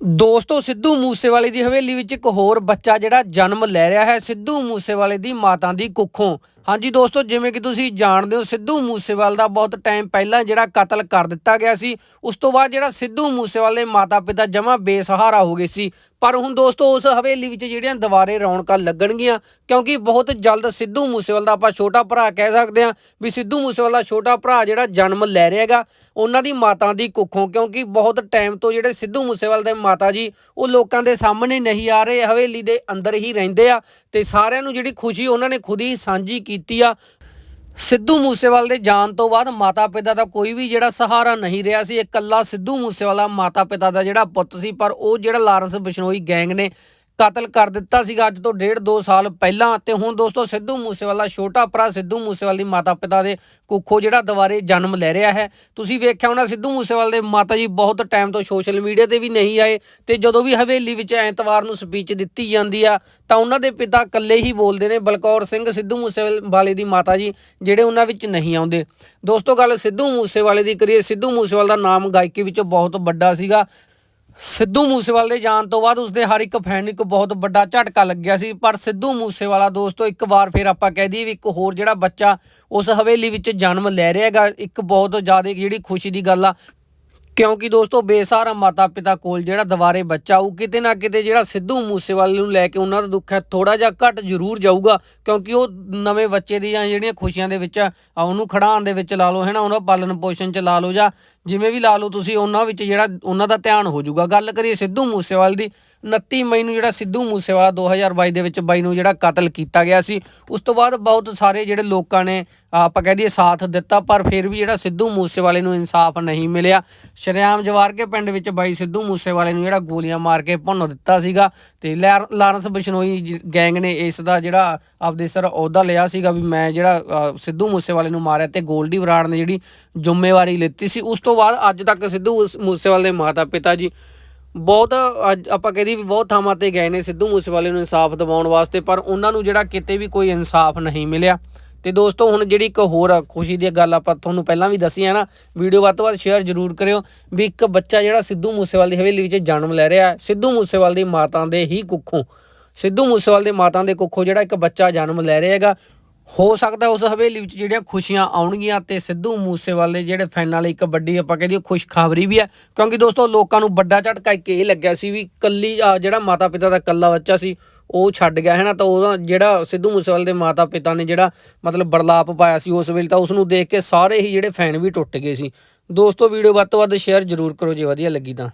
ਦੋਸਤੋ, ਸਿੱਧੂ ਮੂਸੇਵਾਲੇ ਦੀ ਹਵੇਲੀ ਵਿੱਚ ਇੱਕ ਹੋਰ ਬੱਚਾ ਜਿਹੜਾ ਜਨਮ ਲੈ ਰਿਹਾ ਹੈ, ਸਿੱਧੂ ਮੂਸੇਵਾਲੇ ਦੀ ਮਾਤਾ ਦੀ ਕੁੱਖੋਂ। ਹਾਂਜੀ ਦੋਸਤੋ, ਜਿਵੇਂ ਕਿ ਤੁਸੀਂ ਜਾਣਦੇ ਹੋ, ਸਿੱਧੂ ਮੂਸੇਵਾਲ ਦਾ ਬਹੁਤ ਟਾਈਮ ਪਹਿਲਾਂ ਜਿਹੜਾ ਕਤਲ ਕਰ ਦਿੱਤਾ ਗਿਆ ਸੀ, ਉਸ ਤੋਂ ਬਾਅਦ ਜਿਹੜਾ ਸਿੱਧੂ ਮੂਸੇਵਾਲੇ ਦੇ ਮਾਤਾ-ਪਿਤਾ ਜਮਾ ਬੇਸਹਾਰਾ ਹੋ ਗਏ ਸੀ। ਪਰ ਹੁਣ ਦੋਸਤੋ, ਉਸ ਹਵੇਲੀ ਵਿੱਚ ਜਿਹੜੀਆਂ ਦੁਬਾਰੇ ਰੌਣਕਾਂ ਲੱਗਣਗੀਆਂ, ਕਿਉਂਕਿ ਬਹੁਤ ਜਲਦ ਸਿੱਧੂ ਮੂਸੇਵਾਲ ਦਾ ਆਪਾਂ ਛੋਟਾ ਭਰਾ ਕਹਿ ਸਕਦੇ ਹਾਂ ਵੀ ਸਿੱਧੂ ਮੂਸੇਵਾਲ ਦਾ ਛੋਟਾ ਭਰਾ ਜਿਹੜਾ ਜਨਮ ਲੈ ਰਿਹਾ ਹੈਗਾ, ਉਹਨਾਂ ਦੀ ਮਾਤਾ ਦੀ ਕੁੱਖੋਂ, ਕਿਉਂਕਿ ਬਹੁਤ ਟਾਈਮ ਤੋਂ ਜਿਹੜੇ ਸਿੱਧੂ ਮੂਸੇਵਾਲ ਦੇ ਮਾਤਾ ਜੀ, ਉਹ ਲੋਕਾਂ ਦੇ ਸਾਹਮਣੇ ਨਹੀਂ ਆ ਰਹੇ, ਹਵੇਲੀ ਦੇ ਅੰਦਰ ਹੀ ਰਹਿੰਦੇ ਆ ਤੇ ਸਾਰਿਆਂ ਨੂੰ ਜਿਹੜੀ ਖੁਸ਼ੀ ਉਹਨਾਂ ਨੇ ਖੁਦ ਹੀ ਸਾਂਝੀ ਕੀਤੀ ਆ। ਸਿੱਧੂ ਮੂਸੇਵਾਲ ਦੇ ਜਾਣ ਤੋਂ ਬਾਅਦ ਮਾਤਾ ਪਿਤਾ ਦਾ ਕੋਈ ਵੀ ਜਿਹੜਾ ਸਹਾਰਾ ਨਹੀਂ ਰਿਹਾ ਸੀ, ਇਕੱਲਾ ਸਿੱਧੂ ਮੂਸੇਵਾਲਾ ਮਾਤਾ ਪਿਤਾ ਦਾ ਜਿਹੜਾ ਪੁੱਤ ਸੀ, ਪਰ ਉਹ ਜਿਹੜਾ ਲਾਰੈਂਸ ਬਿਸ਼ਨੋਈ ਗੈਂਗ ਨੇ ਕਤਲ ਕਰ ਦਿੱਤਾ ਸੀਗਾ ਅੱਜ ਤੋਂ ਡੇਢ ਦੋ ਸਾਲ ਪਹਿਲਾਂ ਤੇ ਹੁਣ ਦੋਸਤੋ ਸਿੱਧੂ ਮੂਸੇਵਾਲਾ, ਛੋਟਾ ਭਰਾ ਸਿੱਧੂ ਮੂਸੇਵਾਲੇ ਦੀ ਮਾਤਾ ਪਿਤਾ ਦੇ ਕੁੱਖੋਂ ਜਿਹੜਾ ਦੁਬਾਰੇ ਜਨਮ ਲੈ ਰਿਹਾ ਹੈ। ਤੁਸੀਂ ਵੇਖਿਆ ਹੋਣਾ ਸਿੱਧੂ ਮੂਸੇਵਾਲੇ ਦੇ ਮਾਤਾ ਜੀ ਬਹੁਤ ਟਾਈਮ ਤੋਂ ਸੋਸ਼ਲ ਮੀਡੀਆ ਤੇ ਵੀ ਨਹੀਂ ਆਏ ਤੇ ਜਦੋਂ ਵੀ ਹਵੇਲੀ ਵਿੱਚ ਐਤਵਾਰ ਨੂੰ ਸਪੀਚ ਦਿੱਤੀ ਜਾਂਦੀ ਆ ਤਾਂ ਉਹਨਾਂ ਦੇ ਪਿਤਾ ਇਕੱਲੇ ਹੀ ਬੋਲਦੇ ਨੇ, ਬਲਕੌਰ ਸਿੰਘ ਸਿੱਧੂ ਮੂਸੇਵਾਲੇ ਦੀ ਮਾਤਾ ਜੀ ਜਿਹੜੇ ਉਹਨਾਂ ਵਿੱਚ ਨਹੀਂ ਆਉਂਦੇ। ਦੋਸਤੋ ਗੱਲ ਸਿੱਧੂ ਮੂਸੇਵਾਲੇ ਦੀ ਕਰੀਏ, ਸਿੱਧੂ ਮੂਸੇਵਾਲ ਦਾ ਨਾਮ ਗਾਇਕੀ ਵਿੱਚ ਬਹੁਤ ਵੱਡਾ ਸੀਗਾ ਸਿੱਧੂ ਮੂਸੇਵਾਲੇ ਦੇ ਜਾਣ ਤੋਂ ਬਾਅਦ ਉਸਦੇ ਹਰ ਇੱਕ ਫੈਨ ਨੂੰ ਇੱਕ ਬਹੁਤ ਵੱਡਾ ਝਟਕਾ ਲੱਗਿਆ ਸੀ। ਪਰ ਸਿੱਧੂ ਮੂਸੇਵਾਲਾ ਦੋਸਤੋ, ਇੱਕ ਵਾਰ ਫਿਰ ਆਪਾਂ ਕਹਿ ਦਈਏ ਵੀ ਇੱਕ ਹੋਰ ਜਿਹੜਾ ਬੱਚਾ ਉਸ ਹਵੇਲੀ ਵਿੱਚ ਜਨਮ ਲੈ ਰਿਹਾ ਇੱਕ ਬਹੁਤ ਜ਼ਿਆਦਾ ਜਿਹੜੀ ਖੁਸ਼ੀ ਦੀ ਗੱਲ ਆ। ਕਿਉਂਕਿ ਦੋਸਤੋ, ਬੇਸਹਾਰਾ ਮਾਤਾ ਪਿਤਾ ਕੋਲ ਜਿਹੜਾ ਦੁਬਾਰੇ ਬੱਚਾ, ਉਹ ਕਿਤੇ ਨਾ ਕਿਤੇ ਜਿਹੜਾ ਸਿੱਧੂ ਮੂਸੇਵਾਲੇ ਨੂੰ ਲੈ ਕੇ ਉਹਨਾਂ ਦਾ ਦੁੱਖ ਹੈ ਥੋੜਾ ਜਿਹਾ ਘਟ ਜ਼ਰੂਰ ਜਾਊਗਾ। ਕਿਉਂਕਿ ਉਹ ਨਵੇਂ ਬੱਚੇ ਦੀਆਂ ਜਿਹੜੀਆਂ ਖੁਸ਼ੀਆਂ ਦੇ ਵਿੱਚ ਉਹਨੂੰ ਖੜਾਉਣ ਦੇ ਵਿੱਚ ਲਾ ਲਓ, ਹੈ ਨਾ ਉਹਨਾਂ ਪਾਲਣ ਪੋਸ਼ਣ ਚ ਲਾ ਲਓ ਜਾਂ ਜਿਵੇਂ ਵੀ ਲਾ ਲਓ ਤੁਸੀਂ, ਉਹਨਾਂ ਵਿੱਚ ਜਿਹੜਾ ਉਹਨਾਂ ਦਾ ਧਿਆਨ ਹੋ ਜਾਊਗਾ। ਗੱਲ ਕਰੀਏ ਸਿੱਧੂ ਮੂਸੇਵਾਲ ਦੀ 29 ਮਈ ਨੂੰ ਜਿਹੜਾ ਸਿੱਧੂ ਮੂਸੇਵਾਲਾ 2022 ਦੇ ਵਿੱਚ ਬਾਈ ਨੂੰ ਜਿਹੜਾ ਕਤਲ ਕੀਤਾ ਗਿਆ ਸੀ, ਉਸ ਤੋਂ ਬਾਅਦ ਬਹੁਤ ਸਾਰੇ ਜਿਹੜੇ ਲੋਕਾਂ ਨੇ, ਆਪਾਂ ਕਹਿ ਦਈਏ, ਸਾਥ ਦਿੱਤਾ, ਪਰ ਫਿਰ ਵੀ ਜਿਹੜਾ ਸਿੱਧੂ ਮੂਸੇਵਾਲੇ ਨੂੰ ਇਨਸਾਫ ਨਹੀਂ ਮਿਲਿਆ। ਸ਼ਰਿਆਮ ਜਵਾਰ ਕੇ ਪਿੰਡ ਵਿੱਚ ਬਾਈ ਸਿੱਧੂ ਮੂਸੇਵਾਲੇ ਨੂੰ ਜਿਹੜਾ ਗੋਲੀਆਂ ਮਾਰ ਕੇ ਭੁੰਨ ਦਿੱਤਾ ਸੀਗਾ ਤੇ ਲਾਰ- ਲਾਰੈਂਸ ਬਿਸ਼ਨੋਈ ਗੈਂਗ ਨੇ ਇਸ ਦਾ ਜਿਹੜਾ ਆਪਦੇ ਸਰ ਅਹੁਦਾ ਲਿਆ ਸੀਗਾ ਵੀ ਮੈਂ ਜਿਹੜਾ ਸਿੱਧੂ ਮੂਸੇਵਾਲੇ ਨੂੰ ਮਾਰਿਆ ਤੇ ਗੋਲਡੀ ਬਰਾੜ ਨੇ ਜਿਹੜੀ ਜ਼ਿੰਮੇਵਾਰੀ ਲਿੱਤੀ ਸੀ, ਉਸ ਤੋਂ ਬਾਅਦ ਅੱਜ ਤੱਕ ਸਿੱਧੂ ਉਸ- ਮੂਸੇਵਾਲੇ ਦੇ ਮਾਤਾ ਪਿਤਾ ਜੀ ਬਹੁਤ ਅੱਜ ਆਪਾਂ ਕਹਿੰਦੀ ਵੀ ਬਹੁਤ ਥਾਵਾਂ ਤੇ ਗਏ ਨੇ ਸਿੱਧੂ ਮੂਸੇਵਾਲੇ ਨੂੰ ਇਨਸਾਫ ਦਿਵਾਉਣ ਵਾਸਤੇ, ਪਰ ਉਹਨਾਂ ਨੂੰ ਜਿਹੜਾ ਕਿਤੇ ਵੀ ਕੋਈ ਇਨਸਾਫ ਨਹੀਂ ਮਿਲਿਆ। ਤੇ ਦੋਸਤੋ, ਹੁਣ ਜਿਹੜੀ ਇੱਕ ਹੋਰ ਖੁਸ਼ੀ ਦੀ ਗੱਲ ਆਪਾਂ ਤੁਹਾਨੂੰ ਪਹਿਲਾਂ ਵੀ ਦੱਸੀ ਹੈ ਨਾ, ਵੀਡੀਓ ਵੱਧ ਤੋਂ ਵੱਧ ਸ਼ੇਅਰ ਜ਼ਰੂਰ ਕਰਿਓ ਵੀ ਇੱਕ ਬੱਚਾ ਜਿਹੜਾ ਸਿੱਧੂ ਮੂਸੇਵਾਲ ਦੀ ਹਵੇਲੀ ਵਿੱਚ ਜਨਮ ਲੈ ਰਿਹਾ ਸਿੱਧੂ ਮੂਸੇਵਾਲ ਦੀ ਮਾਤਾ ਦੇ ਹੀ ਕੁੱਖੋਂ, ਸਿੱਧੂ ਮੂਸੇਵਾਲ ਦੇ ਮਾਤਾ ਦੇ ਕੁੱਖੋਂ ਜਿਹੜਾ ਇੱਕ ਬੱਚਾ ਜਨਮ ਲੈ ਰਿਹਾ ਹੈਗਾ ਹੋ ਸਕਦਾ ਉਸ ਹਵੇਲੀ ਵਿੱਚ ਜਿਹੜੀਆਂ ਖੁਸ਼ੀਆਂ ਆਉਣਗੀਆਂ ਤੇ ਸਿੱਧੂ ਮੂਸੇਵਾਲੇ ਦੇ ਜਿਹੜੇ ਫੈਨਾਂ ਲਈ ਇੱਕ ਵੱਡੀ ਆਪਾਂ ਕਹਿੰਦੇ ਖੁਸ਼ਖਬਰੀ ਵੀ ਹੈ। ਕਿਉਂਕਿ ਦੋਸਤੋ ਲੋਕਾਂ ਨੂੰ ਵੱਡਾ ਝਟਕਾ ਇੱਕ ਇਹ ਲੱਗਿਆ ਸੀ ਵੀ ਕੱਲੀ ਜਿਹੜਾ ਮਾਤਾ ਪਿਤਾ ਦਾ ਇਕੱਲਾ ਬੱਚਾ ਸੀ, ਉਹ ਛੱਡ ਗਿਆ ਹੈ ਨਾ, ਤਾਂ ਉਹਦਾ ਜਿਹੜਾ ਸਿੱਧੂ ਮੂਸੇਵਾਲੇ ਦੇ ਮਾਤਾ ਪਿਤਾ ਨੇ ਜਿਹੜਾ ਮਤਲਬ ਬਰਲਾਪ ਪਾਇਆ ਸੀ ਉਸ ਵੇਲੇ, ਤਾਂ ਉਸ ਨੂੰ ਦੇਖ ਕੇ ਸਾਰੇ ਹੀ ਜਿਹੜੇ ਫੈਨ ਵੀ ਟੁੱਟ ਗਏ ਸੀ। ਦੋਸਤੋ ਵੀਡੀਓ ਵੱਧ ਤੋਂ ਵੱਧ ਸ਼ੇਅਰ ਜ਼ਰੂਰ ਕਰੋ ਜੇ ਵਧੀਆ ਲੱਗੀ ਤਾਂ।